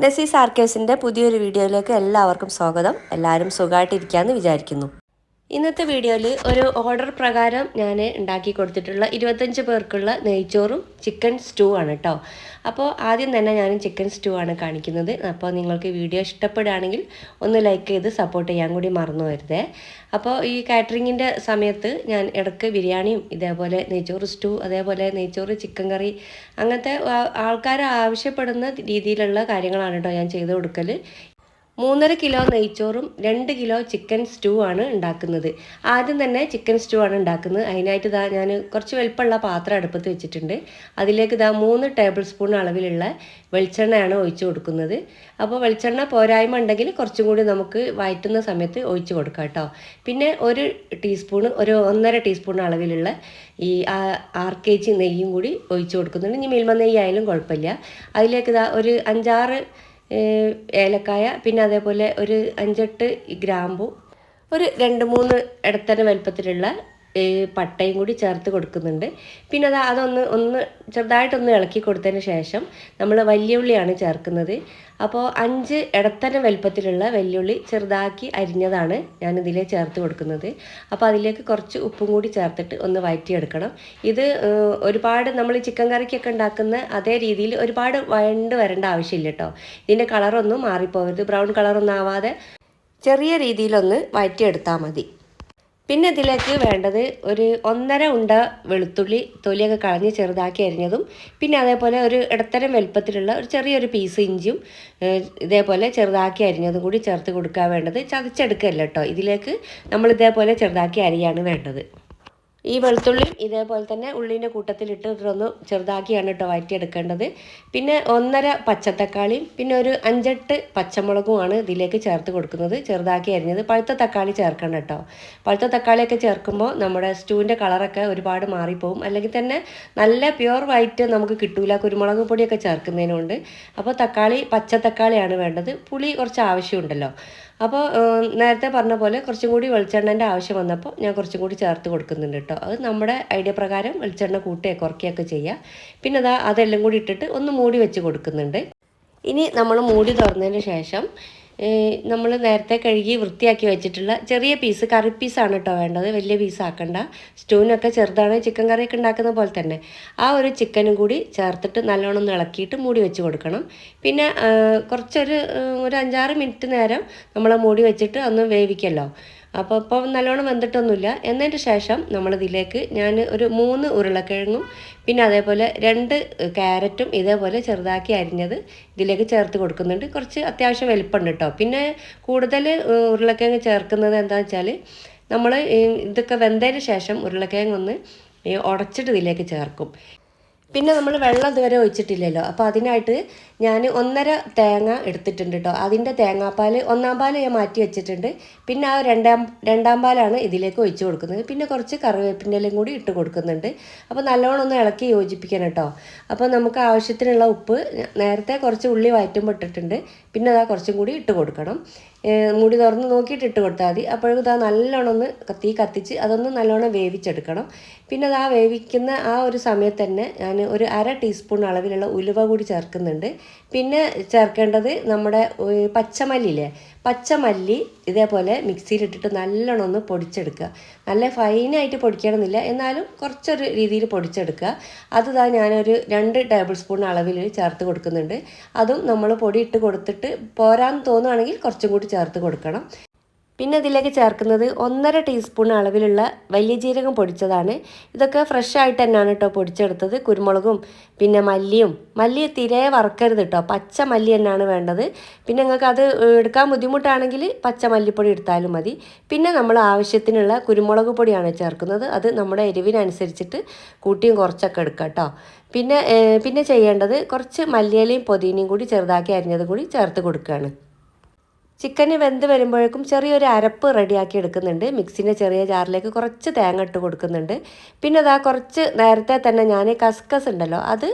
നസീസ് ആർക്കേഴ്സിന്റെ പുതിയൊരു വീഡിയോയിലേക്ക് എല്ലാവർക്കും സ്വാഗതം. എല്ലാവരും സുഖമായിട്ടിരിക്കാമെന്ന് വിചാരിക്കുന്നു. ഇന്നത്തെ വീഡിയോയിൽ ഒരു ഓർഡർ പ്രകാരം ഞാൻ ഉണ്ടാക്കി കൊടുത്തിട്ടുള്ള ഇരുപത്തഞ്ച് പേർക്കുള്ള നെയ്ച്ചോറും ചിക്കൻ സ്റ്റൂ ആണ് കേട്ടോ അപ്പോൾ ആദ്യം തന്നെ ഞാൻ ചിക്കൻ സ്റ്റൂ ആണ് കാണിക്കുന്നത്. അപ്പോൾ നിങ്ങൾക്ക് വീഡിയോ ഇഷ്ടപ്പെടുകയാണെങ്കിൽ ഒന്ന് ലൈക്ക് ചെയ്ത് സപ്പോർട്ട് ചെയ്യാൻ കൂടി മറന്നു വരുതേ അപ്പോൾ ഈ കാറ്ററിങ്ങിന്റെ സമയത്ത് ഞാൻ ഇടയ്ക്ക് ബിരിയാണിയും ഇതേപോലെ നെയ്ച്ചോറ് സ്റ്റൂ അതേപോലെ നെയ്ച്ചോറ് ചിക്കൻ കറി അങ്ങനത്തെ ആൾക്കാർ ആവശ്യപ്പെടുന്ന രീതിയിലുള്ള കാര്യങ്ങളാണ് കേട്ടോ ഞാൻ ചെയ്ത് കൊടുക്കൽ മൂന്നര കിലോ നെയ്ച്ചോറും രണ്ട് കിലോ ചിക്കൻ സ്റ്റൂ ആണ് ഉണ്ടാക്കുന്നത്. ആദ്യം തന്നെ ചിക്കൻ സ്റ്റൂ ആണ് ഉണ്ടാക്കുന്നത്. അതിനായിട്ട് ഇതാ ഞാൻ കുറച്ച് വലുപ്പമുള്ള പാത്രം അടുപ്പത്ത് വെച്ചിട്ടുണ്ട്. അതിലേക്ക് ഇതാ മൂന്ന് ടേബിൾ സ്പൂൺ അളവിലുള്ള വെളിച്ചെണ്ണയാണ് ഒഴിച്ചു കൊടുക്കുന്നത്. അപ്പോൾ വെളിച്ചെണ്ണ പോരായ്മ ഉണ്ടെങ്കിൽ കുറച്ചും കൂടി നമുക്ക് വയറ്റുന്ന സമയത്ത് ഒഴിച്ച് കൊടുക്കാം കേട്ടോ. പിന്നെ ഒരു ടീസ്പൂൺ ഒരു ഒന്നര ടീസ്പൂൺ അളവിലുള്ള ഈ ആർ കെ ജി നെയ്യും കൂടി ഒഴിച്ചു കൊടുക്കുന്നുണ്ട്. ഇനി മിൽമ നെയ്യായാലും കുഴപ്പമില്ല. അതിലേക്ക് ഇതാ ഒരു അഞ്ചാറ് ഏലക്കായ പിന്നെ അതേപോലെ ഒരു അഞ്ചെട്ട് ഗ്രാമ്പു ഒരു രണ്ട് മൂന്ന് ഇടത്തരം വലുപ്പത്തിലുള്ള പട്ടയും കൂടി ചേർത്ത് കൊടുക്കുന്നുണ്ട്. പിന്നെ അത് അതൊന്ന് ഒന്ന് ചെറുതായിട്ടൊന്ന് ഇളക്കി കൊടുത്തതിന് ശേഷം നമ്മൾ വലിയുള്ളിയാണ് ചേർക്കുന്നത്. അപ്പോൾ അഞ്ച് ഇടത്തരം വലുപ്പത്തിലുള്ള വെല്ലുള്ളി ചെറുതാക്കി അരിഞ്ഞതാണ് ഞാൻ ഇതിൽ ചേർത്ത് കൊടുക്കുന്നത്. അപ്പോൾ അതിലേക്ക് കുറച്ച് ഉപ്പും കൂടി ചേർത്തിട്ട് ഒന്ന് വഴറ്റിയെടുക്കണം ഇത് ഒരുപാട് നമ്മൾ ചിക്കൻ കറിക്കൊക്കെ ഉണ്ടാക്കുന്ന അതേ രീതിയിൽ ഒരുപാട് വഴണ്ട് വരേണ്ട ആവശ്യമില്ല കേട്ടോ. ഇതിന്റെ കളറൊന്നും മാറിപ്പോകരുത് ബ്രൗൺ കളറൊന്നും ആവാതെ ചെറിയ രീതിയിലൊന്ന് വഴറ്റിയെടുത്താൽ മതി. പിന്നെ ഇതിലേക്ക് വേണ്ടത് ഒരു ഒന്നര ഉണ്ട വെളുത്തുള്ളി തൊലിയൊക്കെ കളഞ്ഞ് ചെറുതാക്കി അരിഞ്ഞതും പിന്നെ അതേപോലെ ഒരു ഇടത്തരം വലുപ്പത്തിലുള്ള ഒരു ചെറിയൊരു പീസ് ഇഞ്ചിയും ഇതേപോലെ ചെറുതാക്കി അരിഞ്ഞതും കൂടി ചേർത്ത് കൊടുക്കാൻ വേണ്ടത്. ചതച്ചെടുക്കല്ല കേട്ടോ ഇതിലേക്ക് നമ്മൾ ഇതേപോലെ ചെറുതാക്കി അരിയാണ് വേണ്ടത്. ഈ വെളുത്തുള്ളിയും ഇതേപോലെ തന്നെ ഉള്ളിന്റെ കൂട്ടത്തിലിട്ട് ഒന്ന് ചെറുതാക്കിയാണ് കേട്ടോ വഴറ്റിയെടുക്കേണ്ടത്. പിന്നെ ഒന്നര പച്ചത്തക്കാളിയും പിന്നെ ഒരു അഞ്ചെട്ട് പച്ചമുളകുമാണ് ഇതിലേക്ക് ചേർത്ത് കൊടുക്കുന്നത്. ചെറുതാക്കി അരിഞ്ഞത് പഴുത്ത തക്കാളി ചേർക്കണം കേട്ടോ. പഴുത്ത തക്കാളിയൊക്കെ ചേർക്കുമ്പോൾ നമ്മുടെ സ്റ്റൂവിന്റെ കളറൊക്കെ ഒരുപാട് മാറിപ്പോവും. അല്ലെങ്കിൽ തന്നെ നല്ല പ്യുവർ വൈറ്റ് നമുക്ക് കിട്ടൂല കുരുമുളക് പൊടിയൊക്കെ ചേർക്കുന്നതിനുണ്ട്. അപ്പോൾ തക്കാളി പച്ച തക്കാളിയാണ് വേണ്ടത്. പുളി കുറച്ച് ആവശ്യമുണ്ടല്ലോ. അപ്പോൾ നേരത്തെ പറഞ്ഞ പോലെ കുറച്ചും കൂടി വെളിച്ചെണ്ണന്റെ ആവശ്യം വന്നപ്പോൾ ഞാൻ കുറച്ചും കൂടി ചേർത്ത് കൊടുക്കുന്നുണ്ട് കേട്ടോ അത് നമ്മുടെ ഐഡിയ പ്രകാരം വെളിച്ചെണ്ണ കൂട്ടുകയോ കുറയ്ക്കുകയൊക്കെ ചെയ്യുക പിന്നെ അതാ അതെല്ലാം കൂടി ഇട്ടിട്ട് ഒന്ന് മൂടി വെച്ച് കൊടുക്കുന്നുണ്ട്. ഇനി നമ്മൾ മൂടി തുറന്നതിന് ശേഷം നമ്മൾ നേരത്തെ കഴുകി വൃത്തിയാക്കി വെച്ചിട്ടുള്ള ചെറിയ പീസ് കറി പീസാണ് കേട്ടോ വേണ്ടത്. വലിയ പീസ് ആക്കണ്ട. സ്റ്റൂവിനൊക്കെ ചെറുതാണ് ചിക്കൻ കറിയൊക്കെ ഉണ്ടാക്കുന്ന പോലെ തന്നെ. ആ ഒരു ചിക്കനും കൂടി ചേർത്തിട്ട് നല്ലോണം ഇളക്കിയിട്ട് മൂടി വെച്ച് കൊടുക്കണം. പിന്നെ കുറച്ചൊരു ഒരു അഞ്ചാറ് മിനിറ്റ് നേരം നമ്മൾ മൂടി വെച്ചിട്ട് ഒന്ന് വേവിക്കല്ലോ. അപ്പോൾ ഇപ്പം നല്ലോണം വെന്തിട്ടൊന്നുമില്ല. എന്നതിന് ശേഷം നമ്മളിതിലേക്ക് ഞാൻ ഒരു മൂന്ന് ഉരുളക്കിഴങ്ങും പിന്നെ അതേപോലെ രണ്ട് ക്യാരറ്റും ഇതേപോലെ ചെറുതാക്കി അരിഞ്ഞത് ഇതിലേക്ക് ചേർത്ത് കൊടുക്കുന്നുണ്ട്. കുറച്ച് അത്യാവശ്യം വലിപ്പമുണ്ട് കേട്ടോ. പിന്നെ കൂടുതൽ ഉരുളക്കിഴങ്ങ് ചേർക്കുന്നത് എന്താണെന്ന് വെച്ചാൽ നമ്മൾ ഇതൊക്കെ വെന്തതിന് ശേഷം ഉരുളക്കിഴങ്ങ് ഒന്ന് ഉടച്ചിട്ട് ഇതിലേക്ക് ചേർക്കും. പിന്നെ നമ്മൾ വെള്ളം ഇതുവരെ ഒഴിച്ചിട്ടില്ലല്ലോ. അപ്പോൾ അതിനായിട്ട് ഞാൻ ഒന്നര തേങ്ങ എടുത്തിട്ടുണ്ട് കേട്ടോ അതിന്റെ തേങ്ങാപ്പാൽ ഒന്നാം പാൽ ഞാൻ മാറ്റി വെച്ചിട്ടുണ്ട്. പിന്നെ ആ രണ്ടാം രണ്ടാം പാലാണ് ഇതിലേക്ക് ഒഴിച്ച് കൊടുക്കുന്നത്. പിന്നെ കുറച്ച് കറിവേപ്പിന്റെ എല്ലാം കൂടി ഇട്ട് കൊടുക്കുന്നുണ്ട്. അപ്പോൾ നല്ലോണം ഒന്ന് ഇളക്കി യോജിപ്പിക്കണം കേട്ടോ അപ്പോൾ നമുക്ക് ആവശ്യത്തിനുള്ള ഉപ്പ് നേരത്തെ കുറച്ച് ഉള്ളി വയറ്റുമ്പോൾ ഇട്ടിട്ടുണ്ട്. പിന്നെ അതാ കുറച്ചും കൂടി ഇട്ട് കൊടുക്കണം. മുടി തുറന്ന് നോക്കിയിട്ട് ഇട്ട് കൊടുത്താൽ മതി. അപ്പോഴേക്കും ഇതാ നല്ലോണം ഒന്ന് തീ കത്തിച്ച് അതൊന്ന് നല്ലോണം വേവിച്ചെടുക്കണം. പിന്നെ അത് ആ വേവിക്കുന്ന ആ ഒരു സമയത്ത് തന്നെ ഞാൻ ഒരു അര ടീസ്പൂൺ അളവിലുള്ള ഉലുവ കൂടി ചേർക്കുന്നുണ്ട്. പിന്നെ ചേർക്കേണ്ടത് നമ്മുടെ പച്ചമല്ലിയില്ലേ? പച്ചമല്ലി ഇതേപോലെ മിക്സിയിലിട്ടിട്ട് നല്ലോണം ഒന്ന് പൊടിച്ചെടുക്കുക. നല്ല ഫൈനായിട്ട് പൊടിക്കണമെന്നില്ല. എന്നാലും കുറച്ചൊരു രീതിയിൽ പൊടിച്ചെടുക്കുക. അത് ഇതാ ഞാനൊരു രണ്ട് ടേബിൾ സ്പൂൺ അളവിൽ ചേർത്ത് കൊടുക്കുന്നുണ്ട്. അതും നമ്മൾ പൊടി ഇട്ട് കൊടുത്തിട്ട് പോരാന്ന് തോന്നുകയാണെങ്കിൽ കുറച്ചും കൂടി ചേർത്ത് കൊടുക്കണം. പിന്നെ ഇതിലേക്ക് ചേർക്കുന്നത് ഒന്നര ടീസ്പൂൺ അളവിലുള്ള വലിയ ജീരകം പൊടിച്ചതാണ്. ഇതൊക്കെ ഫ്രഷ് ആയിട്ട് തന്നെയാണ് കേട്ടോ പൊടിച്ചെടുത്തത്. കുരുമുളകും പിന്നെ മല്ലിയും. മല്ലി തിരയെ വറക്കരുത് കേട്ടോ പച്ച മല്ലി തന്നെയാണ് വേണ്ടത്. പിന്നെ നിങ്ങൾക്ക് അത് എടുക്കാൻ ബുദ്ധിമുട്ടാണെങ്കിൽ പച്ച മല്ലിപ്പൊടി എടുത്താലും മതി. പിന്നെ നമ്മൾ ആവശ്യത്തിനുള്ള കുരുമുളക് പൊടിയാണ് ചേർക്കുന്നത്. അത് നമ്മുടെ എരിവിനനുസരിച്ചിട്ട് കൂട്ടിയും കുറച്ചൊക്കെ എടുക്കാം കേട്ടോ പിന്നെ പിന്നെ ചെയ്യേണ്ടത് കുറച്ച് മല്ലിയിലയും പൊതിനയും കൂടി ചെറുതാക്കി അരിഞ്ഞതും കൂടി ചേർത്ത് കൊടുക്കുകയാണ്. ചിക്കന് വെന്ത് വരുമ്പോഴേക്കും ചെറിയൊരു അരപ്പ് റെഡിയാക്കി എടുക്കുന്നുണ്ട്. മിക്സിന്റെ ചെറിയ ജാറിലേക്ക് കുറച്ച് തേങ്ങ ഇട്ട് കൊടുക്കുന്നുണ്ട്. പിന്നെ അതാ കുറച്ച് നേരത്തെ തന്നെ ഞാൻ കസ്കസ് ഉണ്ടല്ലോ അത്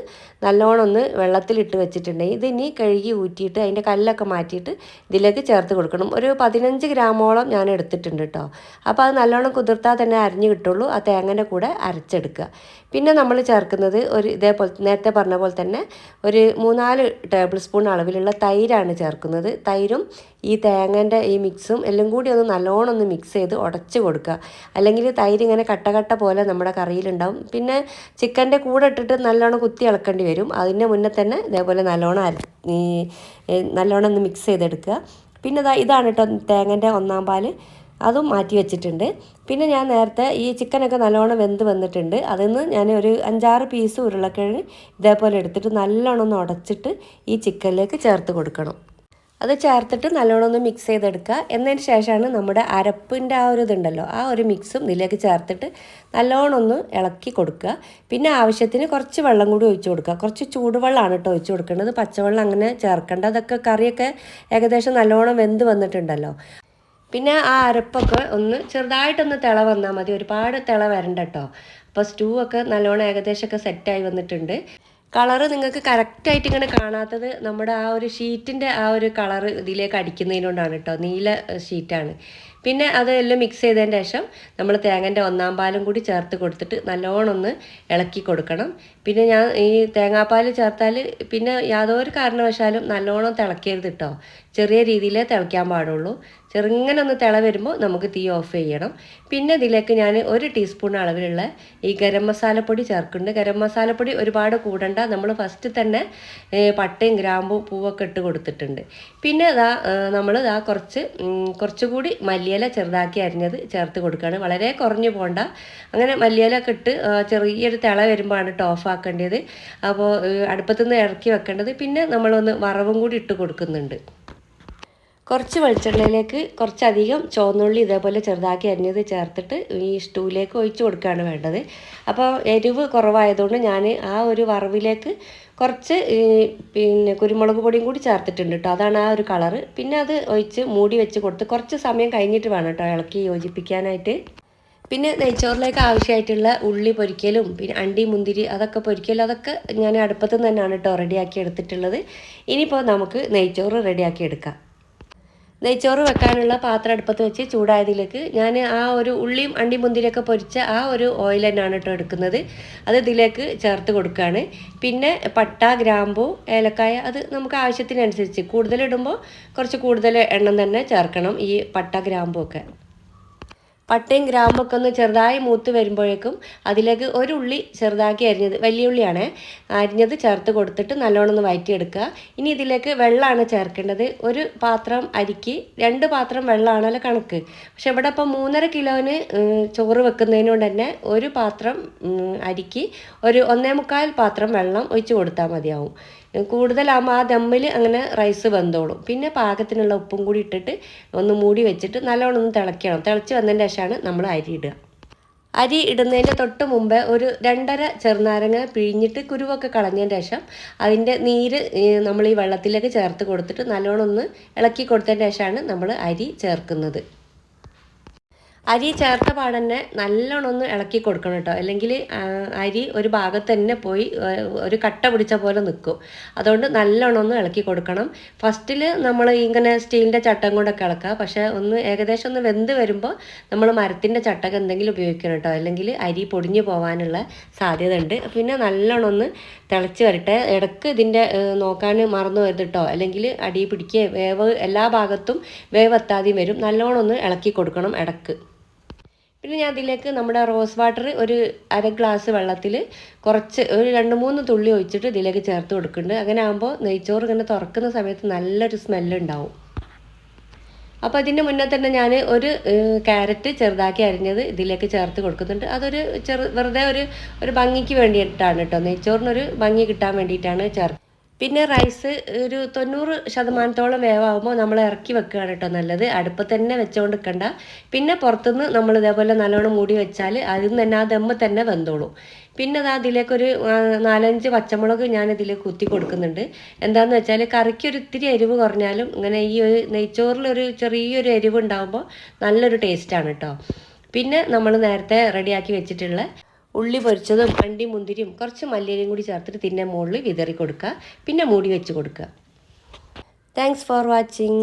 നല്ലോണം ഒന്ന് വെള്ളത്തിലിട്ട് വെച്ചിട്ടുണ്ടെങ്കിൽ ഇതിനി കഴുകി ഊറ്റിയിട്ട് അതിന്റെ കല്ലൊക്കെ മാറ്റിയിട്ട് ഇതിലേക്ക് ചേർത്ത് കൊടുക്കണം. ഒരു പതിനഞ്ച് ഗ്രാമോളം ഞാൻ എടുത്തിട്ടുണ്ട് കേട്ടോ അപ്പോൾ അത് നല്ലോണം കുതിർത്താൽ തന്നെ അരിഞ്ഞ് കിട്ടുള്ളൂ. ആ തേങ്ങന്റെ കൂടെ അരച്ചെടുക്കുക. പിന്നെ നമ്മൾ ചേർക്കുന്നത് ഒരു ഇതേപോലെ നേരത്തെ പറഞ്ഞ പോലെ തന്നെ ഒരു മൂന്നാൽ ടേബിൾ സ്പൂൺ അളവിലുള്ള തൈരാണ് ചേർക്കുന്നത്. തൈരും ഈ തേങ്ങന്റെ ഈ മിക്സും എല്ലാം കൂടി ഒന്ന് നല്ലോണം ഒന്ന് മിക്സ് ചെയ്ത് ഉടച്ച് കൊടുക്കുക. അല്ലെങ്കിൽ തൈര് ഇങ്ങനെ കട്ടകട്ട കട്ട പോലെ നമ്മുടെ കറിയിലുണ്ടാവും. പിന്നെ ചിക്കന്റെ കൂടെ ഇട്ടിട്ട് നല്ലോണം കുത്തി ഇളക്കേണ്ടി വരും. അതിന്റെ മുന്നേ തന്നെ ഇതേപോലെ നല്ലോണം ഈ നല്ലോണം ഒന്ന് മിക്സ് ചെയ്തെടുക്കുക. പിന്നെ ഇതാ ഇതാണ് കേട്ടോ തേങ്ങന്റെ ഒന്നാം പാൽ. അതും മാറ്റി വെച്ചിട്ടുണ്ട്. പിന്നെ ഞാൻ നേരത്തെ ഈ ചിക്കനൊക്കെ നല്ലോണം വെന്ത് വന്നിട്ടുണ്ട്. അതിൽ നിന്ന് ഞാൻ ഒരു അഞ്ചാറ് പീസ് ഉരുളക്കിഴങ്ങ് ഇതേപോലെ എടുത്തിട്ട് നല്ലോണം ഒന്ന് ഉടച്ചിട്ട് ഈ ചിക്കനിലേക്ക് ചേർത്ത് കൊടുക്കണം. അത് ചേർത്തിട്ട് നല്ലോണം ഒന്ന് മിക്സ് ചെയ്തെടുക്കുക. എന്നതിന് ശേഷമാണ് നമ്മുടെ അരപ്പിന്റെ ആ ഒരു ഇതുണ്ടല്ലോ ആ ഒരു മിക്സും ഇതിലേക്ക് ചേർത്തിട്ട് നല്ലോണം ഒന്ന് ഇളക്കി കൊടുക്കുക. പിന്നെ ആവശ്യത്തിന് കുറച്ച് വെള്ളം കൂടി ഒഴിച്ചു കൊടുക്കുക. കുറച്ച് ചൂടുവെള്ളമാണ് കേട്ടോ ഒഴിച്ചു കൊടുക്കേണ്ടത്. പച്ചവെള്ളം അങ്ങനെ ചേർക്കേണ്ട. അതൊക്കെ കറിയൊക്കെ ഏകദേശം നല്ലോണം വെന്ത് വന്നിട്ടുണ്ടല്ലോ. പിന്നെ ആ അരപ്പൊക്കെ ഒന്ന് ചെറുതായിട്ടൊന്ന് തിള വന്നാൽ മതി. ഒരുപാട് തിള വരണ്ട കേട്ടോ. അപ്പോൾ സ്റ്റൂ ഒക്കെ നല്ലോണം ഏകദേശമൊക്കെ സെറ്റായി വന്നിട്ടുണ്ട്. കളറ് നിങ്ങൾക്ക് കറക്റ്റായിട്ട് ഇങ്ങനെ കാണാത്തത് നമ്മുടെ ആ ഒരു ഷീറ്റിന്റെ ആ ഒരു കളറ് ഇതിലേക്ക് അടിക്കുന്നതിനോണ്ടാണ് കേട്ടോ നീല ഷീറ്റാണ് പിന്നെ അതെല്ലാം മിക്സ് ചെയ്തതിന് ശേഷം നമ്മൾ തേങ്ങന്റെ ഒന്നാം പാലും കൂടി ചേർത്ത് കൊടുത്തിട്ട് നല്ലോണം ഒന്ന് ഇളക്കി കൊടുക്കണം. പിന്നെ ഞാൻ ഈ തേങ്ങാപ്പാൽ ചേർത്താൽ പിന്നെ യാതൊരു കാരണവശാലും നല്ലോണം തിളക്കരുത് കേട്ടോ ചെറിയ രീതിയിലേ തിളയ്ക്കാൻ പാടുള്ളൂ. ചെറുങ്ങനെ ഒന്ന് തിള വരുമ്പോൾ നമുക്ക് തീ ഓഫ് ചെയ്യണം. പിന്നെ ഇതിലേക്ക് ഞാൻ ഒരു ടീസ്പൂൺ അളവിലുള്ള ഈ ഗരം മസാലപ്പൊടി ചേർക്കുന്നുണ്ട്. ഗരം മസാലപ്പൊടി ഒരുപാട് കൂടണ്ട. നമ്മൾ ഫസ്റ്റ് തന്നെ പട്ടയും ഗ്രാമ്പും പൂവൊക്കെ ഇട്ട് കൊടുത്തിട്ടുണ്ട്. പിന്നെ ഇതാ നമ്മൾ ഇതാ കുറച്ച് കുറച്ചുകൂടി മല്ലിയില ചെറുതാക്കി അരിഞ്ഞത് ചേർത്ത് കൊടുക്കുകയാണ്. വളരെ കുറഞ്ഞു പോകണ്ട അങ്ങനെ മല്ലിയില ഒക്കെ ഇട്ട് ചെറിയൊരു തിള വരുമ്പോഴാണ് ഓഫ് ആക്കേണ്ടത്. അപ്പോൾ അടുപ്പത്തുനിന്ന് ഇറക്കി വെക്കേണ്ടത്. പിന്നെ നമ്മളൊന്ന് വറവും കൂടി ഇട്ട് കൊടുക്കുന്നുണ്ട്. കുറച്ച് വെളിച്ചെണ്ണയിലേക്ക് കുറച്ചധികം ചുവന്നുള്ളി ഇതേപോലെ ചെറുതാക്കി അരിഞ്ഞത് ചേർത്തിട്ട് ഈ സ്റ്റൂവിലേക്ക് ഒഴിച്ചു കൊടുക്കുകയാണ് വേണ്ടത്. അപ്പോൾ എരിവ് കുറവായതുകൊണ്ട് ഞാൻ ആ ഒരു വറവിലേക്ക് കുറച്ച് പിന്നെ കുരുമുളക് പൊടിയും കൂടി ചേർത്തിട്ടുണ്ട് കേട്ടോ. അതാണ് ആ ഒരു കളറ് പിന്നെ അത് ഒഴിച്ച് മൂടി വെച്ച് കൊടുത്ത് കുറച്ച് സമയം കഴിഞ്ഞിട്ട് വേണം കേട്ടോ ഇളക്കി യോജിപ്പിക്കാനായിട്ട്. പിന്നെ നെയ്ച്ചോറിലേക്ക് ആവശ്യമായിട്ടുള്ള ഉള്ളി പൊരിക്കലും പിന്നെ അണ്ടി മുന്തിരി അതൊക്കെ പൊരിക്കലും അതൊക്കെ ഞാൻ അടുപ്പത്ത് തന്നെയാണ് കേട്ടോ റെഡിയാക്കി എടുത്തിട്ടുള്ളത്. ഇനിയിപ്പോൾ നമുക്ക് നെയ്ച്ചോറ് റെഡിയാക്കി എടുക്കാം. നെയ്ച്ചോറ് വെക്കാനുള്ള പാത്രം അടുപ്പത്ത് വെച്ച് ചൂടായതിലേക്ക് ഞാൻ ആ ഒരു ഉള്ളിയും അണ്ടി മുന്തിരിയൊക്കെ പൊരിച്ച ആ ഒരു ഓയിൽ തന്നെയാണ് കേട്ടോ എടുക്കുന്നത്. അത് ഇതിലേക്ക് ചേർത്ത് കൊടുക്കുകയാണ്. പിന്നെ പട്ട ഗ്രാമ്പു ഏലക്കായ അത് നമുക്ക് ആവശ്യത്തിനനുസരിച്ച് കൂടുതലിടുമ്പോൾ കുറച്ച് കൂടുതൽ എണ്ണം തന്നെ ചേർക്കണം ഈ പട്ട ഗ്രാമ്പു ഒക്കെ പട്ടയും ഗ്രാമ്പൊക്കെ ഒന്ന് ചെറുതായി മൂത്ത് വരുമ്പോഴേക്കും അതിലേക്ക് ഒരു ഉള്ളി ചെറുതാക്കി അരിഞ്ഞത് വലിയ ഉള്ളിയാണ്. അരിഞ്ഞത് ചേർത്ത് കൊടുത്തിട്ട് നല്ലോണം ഒന്ന് വയറ്റിയെടുക്കുക. ഇനി ഇതിലേക്ക് വെള്ളമാണ് ചേർക്കേണ്ടത്. ഒരു പാത്രം അരിക്ക് രണ്ട് പാത്രം വെള്ളമാണല്ലോ കണക്ക്. പക്ഷെ ഇവിടെ ഇപ്പം മൂന്നര കിലോന് ചോറ് വെക്കുന്നതിനോട് തന്നെ ഒരു പാത്രം അരിക്ക് ഒരു ഒന്നേ മുക്കാൽ പാത്രം വെള്ളം ഒഴിച്ച് കൊടുത്താൽ മതിയാവും. കൂടുതലാകുമ്പോൾ ആ ദമ്മിൽ അങ്ങനെ റൈസ് വെന്തോളും. പിന്നെ പാകത്തിനുള്ള ഉപ്പും കൂടി ഇട്ടിട്ട് ഒന്ന് മൂടി വെച്ചിട്ട് നല്ലോണം ഒന്ന് തിളയ്ക്കണം. തിളച്ച് വന്നതിന് ശേഷമാണ് നമ്മൾ അരി ഇടുക. അരി ഇടുന്നതിന്റെ തൊട്ട് മുമ്പ് ഒരു രണ്ടര ചെറുനാരങ്ങ പിഴിഞ്ഞിട്ട് കുരുവൊക്കെ കളഞ്ഞതിന് ശേഷം അതിന്റെ നീര് നമ്മൾ ഈ വെള്ളത്തിലേക്ക് ചേർത്ത് കൊടുത്തിട്ട് നല്ലോണം ഒന്ന് ഇളക്കി കൊടുത്തതിന് ശേഷമാണ് നമ്മൾ അരി ചേർക്കുന്നത്. അരി ചേർത്ത പാടന്നെ നല്ലോണം ഒന്ന് ഇളക്കി കൊടുക്കണം കേട്ടോ. അല്ലെങ്കിൽ അരി ഒരു ഭാഗത്ത് തന്നെ പോയി ഒരു കട്ട പിടിച്ച പോലെ നിൽക്കും അതുകൊണ്ട് നല്ലോണം ഒന്ന് ഇളക്കി കൊടുക്കണം. ഫസ്റ്റിൽ നമ്മൾ ഇങ്ങനെ സ്റ്റീലിന്റെ ചട്ടം കൊണ്ടൊക്കെ ഇളക്കുക. പക്ഷേ ഒന്ന് ഏകദേശം ഒന്ന് വെന്ത് വരുമ്പോൾ നമ്മൾ മരത്തിന്റെ ചട്ടകം എന്തെങ്കിലും ഉപയോഗിക്കണം കേട്ടോ. അല്ലെങ്കിൽ അരി പൊടിഞ്ഞു പോകാനുള്ള സാധ്യത ഉണ്ട്. പിന്നെ നല്ലോണം ഒന്ന് തിളച്ച് വരട്ടെ. ഇടയ്ക്ക് ഇതിന്റെ നോക്കാൻ മറന്നു വരുത് കേട്ടോ. അല്ലെങ്കിൽ അടി പിടിക്കുക വേവ് എല്ലാ ഭാഗത്തും വേവ് എത്താതെയും വരും. നല്ലോണം ഒന്ന് ഇളക്കി കൊടുക്കണം ഇടയ്ക്ക് പിന്നെ ഞാൻ അതിലേക്ക് നമ്മുടെ റോസ് വാട്ടർ ഒരു അര ഗ്ലാസ് വെള്ളത്തിൽ കുറച്ച് ഒരു രണ്ട് മൂന്ന് തുള്ളി ഒഴിച്ചിട്ട് ഇതിലേക്ക് ചേർത്ത് കൊടുക്കുന്നുണ്ട്. അങ്ങനെ ആകുമ്പോൾ നെയ്ച്ചോറ് ഇങ്ങനെ തുറക്കുന്ന സമയത്ത് നല്ലൊരു സ്മെല്ലുണ്ടാവും അപ്പോൾ അതിന്റെ മുന്നേ തന്നെ ഞാൻ ഒരു ക്യാരറ്റ് ചെറുതാക്കി അരിഞ്ഞത് ഇതിലേക്ക് ചേർത്ത് കൊടുക്കുന്നുണ്ട്. അതൊരു ചെറു വെറുതെ ഒരു ഒരു ഭംഗിക്ക് വേണ്ടിയിട്ടാണ് കേട്ടോ. നെയ്ച്ചോറിനൊരു ഭംഗി കിട്ടാൻ വേണ്ടിയിട്ടാണ് ചേർ പിന്നെ റൈസ് ഒരു തൊണ്ണൂറ് ശതമാനത്തോളം വേവാകുമ്പോൾ നമ്മൾ ഇറക്കി വെക്കുകയാണ് കേട്ടോ നല്ലത്. അടുപ്പത്ത് തന്നെ വെച്ചുകൊണ്ട് നിൽക്കണ്ട പിന്നെ പുറത്തുനിന്ന് നമ്മൾ ഇതേപോലെ നല്ലോണം മൂടി വെച്ചാൽ അതിൽ തന്നെ ആ ദമ്മ് തന്നെ വെന്തോളും. പിന്നെ അത് അതിലേക്കൊരു നാലഞ്ച് പച്ചമുളക് ഞാൻ ഇതിലേക്ക് കുത്തി കൊടുക്കുന്നുണ്ട്. എന്താണെന്ന് വെച്ചാൽ കറിക്ക് ഒരു ഇത്തിരി എരിവ് കുറഞ്ഞാലും ഇങ്ങനെ ഈ ഒരു നെയ്ച്ചോറിലൊരു ചെറിയൊരു എരിവ് ഉണ്ടാകുമ്പോൾ നല്ലൊരു ടേസ്റ്റാണ് കേട്ടോ പിന്നെ നമ്മൾ നേരത്തെ റെഡിയാക്കി വെച്ചിട്ടുള്ള ഉള്ളി പൊരിച്ചതും അണ്ടി മുന്തിരിയും കുറച്ച് മല്ലിയിലയും കൂടി ചേർത്തിട്ട് തിന്നെ മുകളിൽ വിതറി കൊടുക്കുക പിന്നെ മൂടി വെച്ച് കൊടുക്കുക. Thanks for watching